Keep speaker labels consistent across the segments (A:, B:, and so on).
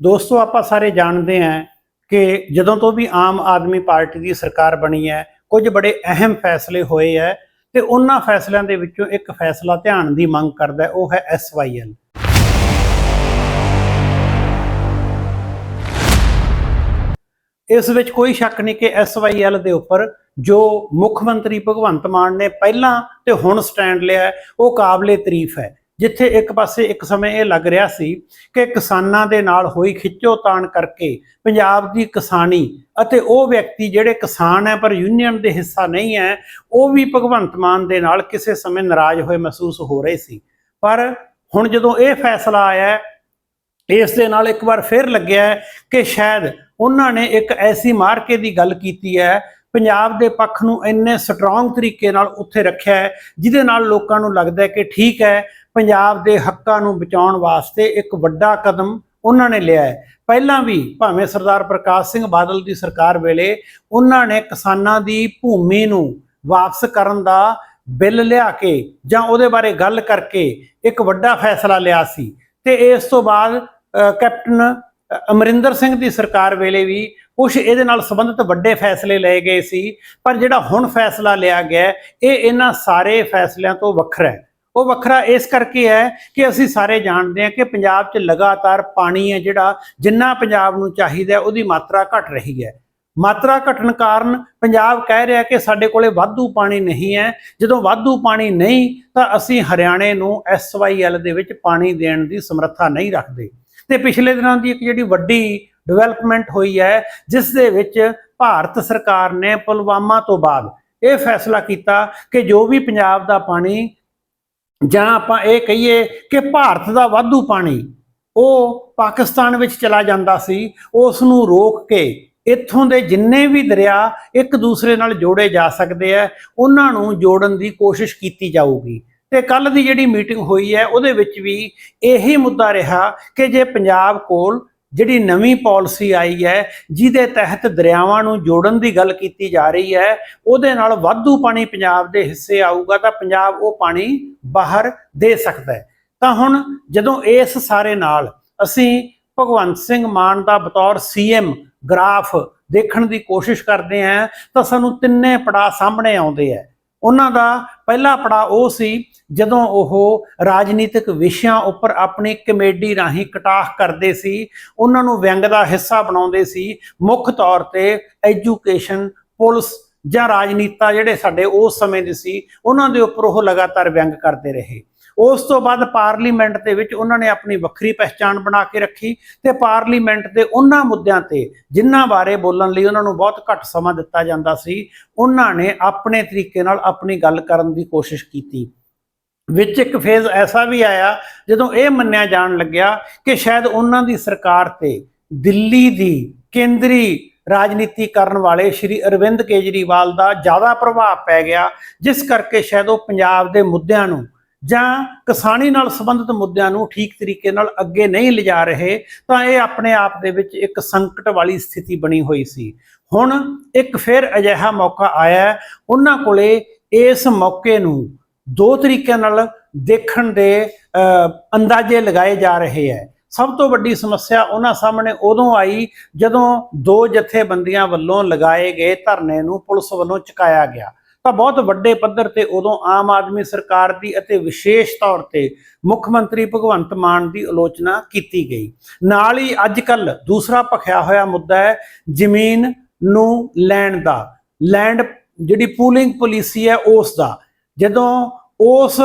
A: ਦੋਸਤੋ, ਆਪਾਂ ਸਾਰੇ ਜਾਣਦੇ ਹਾਂ ਕਿ ਜਦੋਂ ਤੋਂ ਵੀ ਆਮ ਆਦਮੀ ਪਾਰਟੀ ਦੀ ਸਰਕਾਰ ਬਣੀ ਹੈ, ਕੁਝ ਬੜੇ ਅਹਿਮ ਫੈਸਲੇ ਹੋਏ ਹੈ ਤੇ ਉਹਨਾਂ ਫੈਸਲਿਆਂ ਦੇ ਵਿੱਚੋਂ ਇੱਕ ਫੈਸਲਾ ਧਿਆਨ ਦੀ ਮੰਗ ਕਰਦਾ ਹੈ, ਉਹ ਹੈ ਐਸਵਾਈਐਲ ਇਸ ਵਿੱਚ ਕੋਈ ਸ਼ੱਕ ਨਹੀਂ ਕਿ ਐਸਵਾਈਐਲ ਦੇ ਉੱਪਰ ਜੋ ਮੁੱਖ ਮੰਤਰੀ ਭਗਵੰਤ ਮਾਨ ਨੇ ਪਹਿਲਾਂ ਤੇ ਹੁਣ ਸਟੈਂਡ ਲਿਆ ਉਹ ਕਾਬਲੇ ਤਾਰੀਫ ਹੈ। ਜਿੱਥੇ ਇੱਕ ਪਾਸੇ ਇੱਕ ਸਮੇਂ ਇਹ ਲੱਗ ਰਿਹਾ ਸੀ ਕਿ ਕਿਸਾਨਾਂ ਦੇ ਨਾਲ ਹੋਈ ਖਿੱਚੋਤਾਣ ਕਰਕੇ ਪੰਜਾਬ ਦੀ ਕਿਸਾਨੀ ਅਤੇ ਉਹ ਵਿਅਕਤੀ ਜਿਹੜੇ ਕਿਸਾਨ ਹੈ ਪਰ ਯੂਨੀਅਨ ਦੇ ਹਿੱਸਾ ਨਹੀਂ ਹੈ, ਉਹ ਵੀ ਭਗਵੰਤ ਮਾਨ ਦੇ ਨਾਲ ਕਿਸੇ ਸਮੇਂ ਨਾਰਾਜ਼ ਹੋਏ ਮਹਿਸੂਸ ਹੋ ਰਹੇ ਸੀ। ਪਰ ਹੁਣ ਜਦੋਂ ਇਹ ਫੈਸਲਾ ਆਇਆ ਇਸ ਦੇ ਨਾਲ ਇੱਕ ਵਾਰ ਫਿਰ ਲੱਗਿਆ ਕਿ ਸ਼ਾਇਦ ਉਹਨਾਂ ਨੇ ਇੱਕ ਐਸੀ ਮਾਰਕੇ ਦੀ ਗੱਲ ਕੀਤੀ ਹੈ, ਪੰਜਾਬ ਦੇ ਪੱਖ ਨੂੰ ਇੰਨੇ ਸਟਰੋਂਗ ਤਰੀਕੇ ਨਾਲ ਉੱਥੇ ਰੱਖਿਆ ਹੈ, ਜਿਹਦੇ ਨਾਲ ਲੋਕਾਂ ਨੂੰ ਲੱਗਦਾ ਹੈ ਕਿ ਠੀਕ ਹੈ ਪੰਜਾਬ ਦੇ ਹੱਕਾਂ ਨੂੰ ਬਚਾਉਣ ਵਾਸਤੇ ਇੱਕ ਵੱਡਾ ਕਦਮ ਉਹਨਾਂ ਨੇ ਲਿਆ ਹੈ। ਪਹਿਲਾਂ ਵੀ ਭਾਵੇਂ ਸਰਦਾਰ ਪ੍ਰਕਾਸ਼ ਸਿੰਘ ਬਾਦਲ ਦੀ ਸਰਕਾਰ ਵੇਲੇ ਉਹਨਾਂ ਨੇ ਕਿਸਾਨਾਂ ਦੀ ਭੂਮੀ ਨੂੰ ਵਾਪਸ ਕਰਨ ਦਾ ਬਿੱਲ ਲਿਆ ਕੇ ਜਾਂ ਉਹਦੇ ਬਾਰੇ ਗੱਲ ਕਰਕੇ ਇੱਕ ਵੱਡਾ ਫੈਸਲਾ ਲਿਆ ਸੀ। ਤੇ ਇਸ ਤੋਂ ਬਾਅਦ ਕੈਪਟਨ ਅਮਰਿੰਦਰ ਸਿੰਘ ਦੀ ਸਰਕਾਰ ਵੇਲੇ ਵੀ ਕੁਝ ਇਹਦੇ ਨਾਲ ਸੰਬੰਧਿਤ ਵੱਡੇ ਫੈਸਲੇ ਲਏ ਗਏ ਸੀ। ਪਰ ਜਿਹੜਾ ਹੁਣ ਫੈਸਲਾ ਲਿਆ ਗਿਆ, ਇਹ ਇਹਨਾਂ ਸਾਰੇ ਫੈਸਲਿਆਂ ਤੋਂ ਵੱਖਰਾ ਹੈ। ਉਹ ਵੱਖਰਾ ਇਸ ਕਰਕੇ ਹੈ ਕਿ ਅਸੀਂ ਸਾਰੇ ਜਾਣਦੇ ਹਾਂ ਕਿ ਪੰਜਾਬ 'ਚ ਲਗਾਤਾਰ ਪਾਣੀ ਹੈ ਜਿਹੜਾ ਜਿੰਨਾ ਪੰਜਾਬ ਨੂੰ ਚਾਹੀਦਾ ਉਹਦੀ ਮਾਤਰਾ ਘਟ ਰਹੀ ਹੈ। ਮਾਤਰਾ ਘਟਣ ਕਾਰਨ ਪੰਜਾਬ ਕਹਿ ਰਿਹਾ ਕਿ ਸਾਡੇ ਕੋਲੇ ਵਾਧੂ ਪਾਣੀ ਨਹੀਂ ਹੈ। ਜਦੋਂ ਵਾਧੂ ਪਾਣੀ ਨਹੀਂ, ਤਾਂ ਅਸੀਂ ਹਰਿਆਣੇ ਨੂੰ ਐਸਵਾਈਐਲ ਦੇ ਵਿੱਚ ਪਾਣੀ ਦੇਣ ਦੀ ਸਮਰੱਥਾ ਨਹੀਂ ਰੱਖਦੇ। ਤੇ ਪਿਛਲੇ ਦਿਨਾਂ ਦੀ ਇੱਕ ਜਿਹੜੀ ਵੱਡੀ ਡਿਵੈਲਪਮੈਂਟ ਹੋਈ ਹੈ, ਜਿਸ ਦੇ ਵਿੱਚ ਭਾਰਤ ਸਰਕਾਰ ਨੇ ਪੁਲਵਾਮਾ ਤੋਂ ਬਾਅਦ ਇਹ ਫੈਸਲਾ ਕੀਤਾ ਕਿ ਜੋ ਵੀ ਪੰਜਾਬ ਦਾ ਪਾਣੀ ਜਾਂ ਆਪਾਂ ਇਹ ਕਹੀਏ ਕਿ ਭਾਰਤ ਦਾ ਵਾਧੂ ਪਾਣੀ, ਉਹ ਪਾਕਿਸਤਾਨ ਵਿੱਚ ਚਲਾ ਜਾਂਦਾ ਸੀ ਉਸ ਨੂੰ ਰੋਕ ਕੇ ਇੱਥੋਂ ਦੇ ਜਿੰਨੇ ਵੀ ਦਰਿਆ ਇੱਕ ਦੂਸਰੇ ਨਾਲ ਜੋੜੇ ਜਾ ਸਕਦੇ ਆ ਉਹਨਾਂ ਨੂੰ ਜੋੜਨ ਦੀ ਕੋਸ਼ਿਸ਼ ਕੀਤੀ ਜਾਊਗੀ। ਤੇ ਕੱਲ ਦੀ ਜਿਹੜੀ ਮੀਟਿੰਗ ਹੋਈ ਹੈ ਉਹਦੇ ਵਿੱਚ ਵੀ ਇਹੀ ਮੁੱਦਾ ਰਿਹਾ ਕਿ ਜੇ ਪੰਜਾਬ ਕੋਲ ਜਿਹੜੀ ਨਵੀਂ ਪਾਲਿਸੀ ਆਈ ਹੈ, ਜਿਹਦੇ ਤਹਿਤ ਦਰਿਆਵਾਂ ਨੂੰ ਜੋੜਨ ਦੀ ਗੱਲ ਕੀਤੀ ਜਾ ਰਹੀ ਹੈ, ਉਹਦੇ ਨਾਲ ਵਾਧੂ ਪਾਣੀ ਪੰਜਾਬ ਦੇ ਹਿੱਸੇ ਆਊਗਾ ਤਾਂ ਪੰਜਾਬ ਉਹ ਪਾਣੀ ਬਾਹਰ ਦੇ ਸਕਦਾ ਹੈ। ਤਾਂ ਹੁਣ ਜਦੋਂ ਇਸ ਸਾਰੇ ਨਾਲ ਅਸੀਂ ਭਗਵੰਤ ਸਿੰਘ ਮਾਨ ਦਾ ਬਤੌਰ ਸੀਐਮ ਗ੍ਰਾਫ ਦੇਖਣ ਦੀ ਕੋਸ਼ਿਸ਼ ਕਰਦੇ ਹਾਂ, ਤਾਂ ਸਾਨੂੰ ਤਿੰਨੇ ਪੜਾਅ ਸਾਹਮਣੇ ਆਉਂਦੇ ਆ ਉਹਨਾਂ ਦਾ ਪਹਿਲਾ ਪੜਾਅ ਉਹ ਸੀ ਜਦੋਂ ਉਹ ਰਾਜਨੀਤਿਕ ਵਿਸ਼ਿਆਂ ਉੱਪਰ ਆਪਣੀ ਕਮੇਡੀ ਰਾਹੀਂ ਕਟਾਖ ਕਰਦੇ ਸੀ, ਉਹਨਾਂ ਨੂੰ ਵਿਅੰਗ ਦਾ ਹਿੱਸਾ ਬਣਾਉਂਦੇ ਸੀ। ਮੁੱਖ ਤੌਰ ਤੇ ਐਜੂਕੇਸ਼ਨ ਪੁਲਿਸ ਜਾਂ ਰਾਜਨੀਤਾ ਜਿਹੜੇ ਸਾਡੇ ਉਸ ਸਮੇਂ ਦੇ ਸੀ, ਉਹਨਾਂ ਦੇ ਉੱਪਰ ਉਹ ਲਗਾਤਾਰ ਵਿਅੰਗ ਕਰਦੇ ਰਹੇ। ਉਸ ਤੋਂ ਬਾਅਦ ਪਾਰਲੀਮੈਂਟ ਦੇ ਵਿੱਚ ਉਹਨਾਂ ਨੇ ਆਪਣੀ ਵੱਖਰੀ ਪਹਿਚਾਣ ਬਣਾ ਕੇ ਰੱਖੀ ਤੇ ਪਾਰਲੀਮੈਂਟ ਦੇ ਉਹਨਾਂ ਮੁੱਦਿਆਂ ਤੇ ਜਿਨ੍ਹਾਂ ਬਾਰੇ ਬੋਲਣ ਲਈ ਉਹਨਾਂ ਨੂੰ ਬਹੁਤ ਘੱਟ ਸਮਾਂ ਦਿੱਤਾ ਜਾਂਦਾ ਸੀ, ਉਹਨਾਂ ਨੇ ਆਪਣੇ ਤਰੀਕੇ ਨਾਲ ਆਪਣੀ ਗੱਲ ਕਰਨ ਦੀ ਕੋਸ਼ਿਸ਼ ਕੀਤੀ। ਵਿੱਚ ਇੱਕ ਫੇਜ਼ ਐਸਾ ਵੀ ਆਇਆ, ਜਦੋਂ ਇਹ ਮੰਨਿਆ ਜਾਣ ਲੱਗਿਆ ਕਿ ਸ਼ਾਇਦ ਉਹਨਾਂ ਦੀ ਸਰਕਾਰ ਤੇ ਦਿੱਲੀ ਦੀ ਕੇਂਦਰੀ ਰਾਜਨੀਤੀ ਕਰਨ ਵਾਲੇ ਸ਼੍ਰੀ ਅਰਵਿੰਦ ਕੇਜਰੀਵਾਲ ਦਾ ਜ਼ਿਆਦਾ ਪ੍ਰਭਾਵ ਪੈ ਗਿਆ ਜਿਸ ਕਰਕੇ ਸ਼ਾਇਦ ਉਹ ਪੰਜਾਬ ਦੇ ਮੁੱਦਿਆਂ ਨੂੰ ਜਾਂ ਕਿਸਾਨੀ ਨਾਲ ਸੰਬੰਧਿਤ ਮੁੱਦਿਆਂ ਨੂੰ ਠੀਕ ਤਰੀਕੇ ਨਾਲ ਅੱਗੇ ਨਹੀਂ ਲਿਜਾ ਰਹੇ ਤਾਂ ਇਹ ਆਪਣੇ ਆਪ ਦੇ ਵਿੱਚ ਇੱਕ ਸੰਕਟ ਵਾਲੀ ਸਥਿਤੀ ਬਣੀ ਹੋਈ ਸੀ। ਹੁਣ ਇੱਕ ਫਿਰ ਅਜਿਹਾ ਮੌਕਾ ਆਇਆ ਉਹਨਾਂ ਕੋਲੇ ਇਸ ਮੌਕੇ ਨੂੰ ਦੋ ਤਰੀਕਿਆਂ ਨਾਲ ਦੇਖਣ ਦੇ ਅ, ਅੰਦਾਜ਼ੇ ਲਗਾਏ ਜਾ ਰਹੇ ਹੈ। ਸਭ ਤੋਂ ਵੱਡੀ ਸਮੱਸਿਆ ਉਹਨਾਂ ਸਾਹਮਣੇ ਉਦੋਂ ਆਈ ਜਦੋਂ ਦੋ ਜਥੇਬੰਦੀਆਂ ਵੱਲੋਂ ਲਗਾਏ ਗਏ ਧਰਨੇ ਨੂੰ ਪੁਲਿਸ ਵੱਲੋਂ ਚੁਕਾਇਆ ਗਿਆ। ਤਾਂ ਬਹੁਤ ਵੱਡੇ ਪੱਧਰ ਤੇ ਉਦੋਂ ਆਮ ਆਦਮੀ ਸਰਕਾਰ ਦੀ ਅਤੇ ਵਿਸ਼ੇਸ਼ ਤੌਰ ਤੇ ਮੁੱਖ ਮੰਤਰੀ ਭਗਵੰਤ ਮਾਨ ਦੀ ਆਲੋਚਨਾ ਕੀਤੀ ਗਈ। ਨਾਲ ਹੀ ਅੱਜ ਕੱਲ ਦੂਸਰਾ ਭਖਿਆ ਹੋਇਆ ਮੁੱਦਾ ਹੈ ਜ਼ਮੀਨ ਨੂੰ ਲੈਣ ਦਾ। ਲੈਂਡ ਜਿਹੜੀ ਪੂਲਿੰਗ ਪਾਲਿਸੀ ਹੈ ਉਸ ਦਾ। ਜਦੋਂ ਉਸ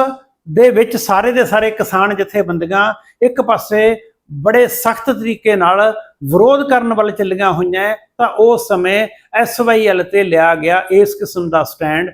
A: ਦੇ ਵਿੱਚ ਸਾਰੇ ਦੇ ਸਾਰੇ ਕਿਸਾਨ ਜਥੇਬੰਦੀਆਂ ਇੱਕ ਪਾਸੇ ਬੜੇ ਸਖਤ ਤਰੀਕੇ ਨਾਲ ਵਿਰੋਧ ਕਰਨ ਵੱਲ ਚੱਲੀਆਂ ਹੋਈਆਂ ਹੈ, ਤਾਂ ਉਸ ਸਮੇਂ ਐਸਵਾਈਐਲ ਤੇ ਲਿਆ ਗਿਆ ਇਸ ਕਿਸਮ ਦਾ ਸਟੈਂਡ।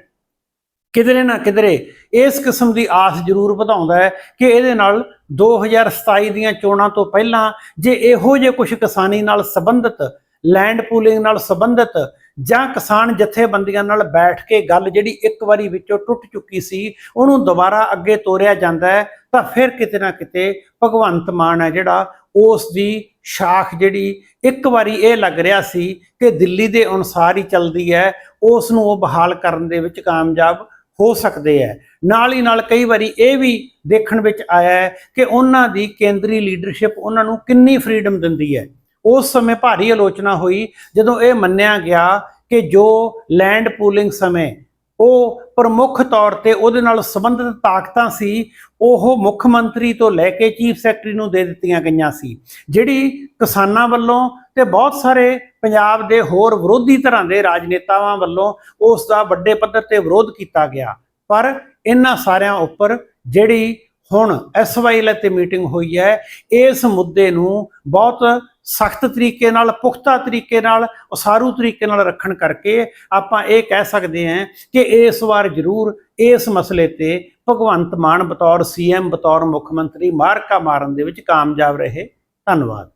A: ਕਿਧਰੇ ਨਾ ਕਿਧਰੇ ਇਸ ਕਿਸਮ ਦੀ ਆਸ ਜ਼ਰੂਰ ਵਧਾਉਂਦਾ ਹੈ ਕਿ ਇਹਦੇ ਨਾਲ 2027 ਦੀਆਂ ਚੋਣਾਂ ਤੋਂ ਪਹਿਲਾਂ ਜੇ ਇਹੋ ਜਿਹੇ ਕੁਝ ਕਿਸਾਨੀ ਨਾਲ ਸੰਬੰਧਿਤ ਲੈਂਡ ਪੂਲਿੰਗ ਨਾਲ ਸੰਬੰਧਿਤ ਜਾਂ ਕਿਸਾਨ ਜਥੇਬੰਦੀਆਂ ਨਾਲ ਬੈਠ ਕੇ ਗੱਲ ਜਿਹੜੀ ਇੱਕ ਵਾਰੀ ਵਿੱਚੋਂ ਟੁੱਟ ਚੁੱਕੀ ਸੀ, ਉਹਨੂੰ ਦੁਬਾਰਾ ਅੱਗੇ ਤੋਰਿਆ ਜਾਂਦਾ ਹੈ, ਤਾਂ ਫਿਰ ਕਿਤੇ ਨਾ ਕਿਤੇ ਭਗਵੰਤ ਮਾਨ ਹੈ ਜਿਹੜਾ, ਉਸ ਦੀ ਸ਼ਾਖ ਜਿਹੜੀ ਇੱਕ ਵਾਰੀ ਇਹ ਲੱਗ ਰਿਹਾ ਸੀ ਕਿ ਦਿੱਲੀ ਦੇ ਅਨੁਸਾਰ ਹੀ ਚੱਲਦੀ ਹੈ, ਉਸ ਨੂੰ ਉਹ ਬਹਾਲ ਕਰਨ ਦੇ ਵਿੱਚ ਕਾਮਯਾਬ ਹੋ ਸਕਦੇ ਹੈ। ਨਾਲ ਹੀ ਨਾਲ ਕਈ ਵਾਰੀ ਇਹ ਵੀ ਦੇਖਣ ਵਿੱਚ ਆਇਆ ਹੈ ਕਿ ਉਹਨਾਂ ਦੀ ਕੇਂਦਰੀ ਲੀਡਰਸ਼ਿਪ ਉਹਨਾਂ ਨੂੰ ਕਿੰਨੀ ਫਰੀडम ਦਿੰਦੀ ਹੈ। ਉਸ ਸਮੇਂ ਭਾਰੀ ਆਲੋਚਨਾ ਹੋਈ ਜਦੋਂ ਇਹ ਮੰਨਿਆ ਗਿਆ ਕਿ ਜੋ ਲੈਂਡ ਪੂਲਿੰਗ ਸਮੇਂ ਉਹ ਪ੍ਰਮੁੱਖ ਤੌਰ ਤੇ ਉਹਦੇ ਨਾਲ ਸੰਬੰਧਿਤ ਤਾਕਤਾਂ ਸੀ, ਉਹ ਮੁੱਖ ਮੰਤਰੀ ਤੋਂ ਲੈ ਕੇ ਚੀਫ ਸੈਕਟਰੀ ਨੂੰ ਦੇ ਦਿੱਤੀਆਂ ਗਈਆਂ ਸੀ, ਜਿਹੜੀ ਕਿਸਾਨਾਂ ਵੱਲੋਂ ਤੇ ਬਹੁਤ ਸਾਰੇ ਪੰਜਾਬ ਦੇ ਹੋਰ ਵਿਰੋਧੀ ਧਿਰਾਂ ਦੇ ਰਾਜਨੇਤਾਵਾਂ ਵੱਲੋਂ ਉਸ ਦਾ ਵੱਡੇ ਪੱਧਰ ਤੇ ਵਿਰੋਧ ਕੀਤਾ ਗਿਆ। ਪਰ ਇਹਨਾਂ ਸਾਰਿਆਂ ਉੱਪਰ ਜਿਹੜੀ ਹੁਣ ਐਸਵਾਈਐਲ ਤੇ ਮੀਟਿੰਗ ਹੋਈ ਹੈ। ਇਸ ਮੁੱਦੇ ਨੂੰ ਬਹੁਤ ਸਖਤ ਤਰੀਕੇ ਨਾਲ, ਪੁਖਤਾ ਤਰੀਕੇ ਨਾਲ, ਉਸਾਰੂ ਤਰੀਕੇ ਨਾਲ ਰੱਖਣ ਕਰਕੇ ਆਪਾਂ ਇਹ ਕਹਿ ਸਕਦੇ ਹਾਂ ਕਿ ਇਸ ਵਾਰ ਜ਼ਰੂਰ ਇਸ ਮਸਲੇ ਤੇ ਭਗਵੰਤ ਮਾਨ ਬਤੌਰ ਸੀਐਮ ਬਤੌਰ ਮੁੱਖ ਮੰਤਰੀ ਮਾਰਕਾ ਮਾਰਨ ਦੇ ਵਿੱਚ ਕਾਮਯਾਬ ਰਹੇ। ਧੰਨਵਾਦ।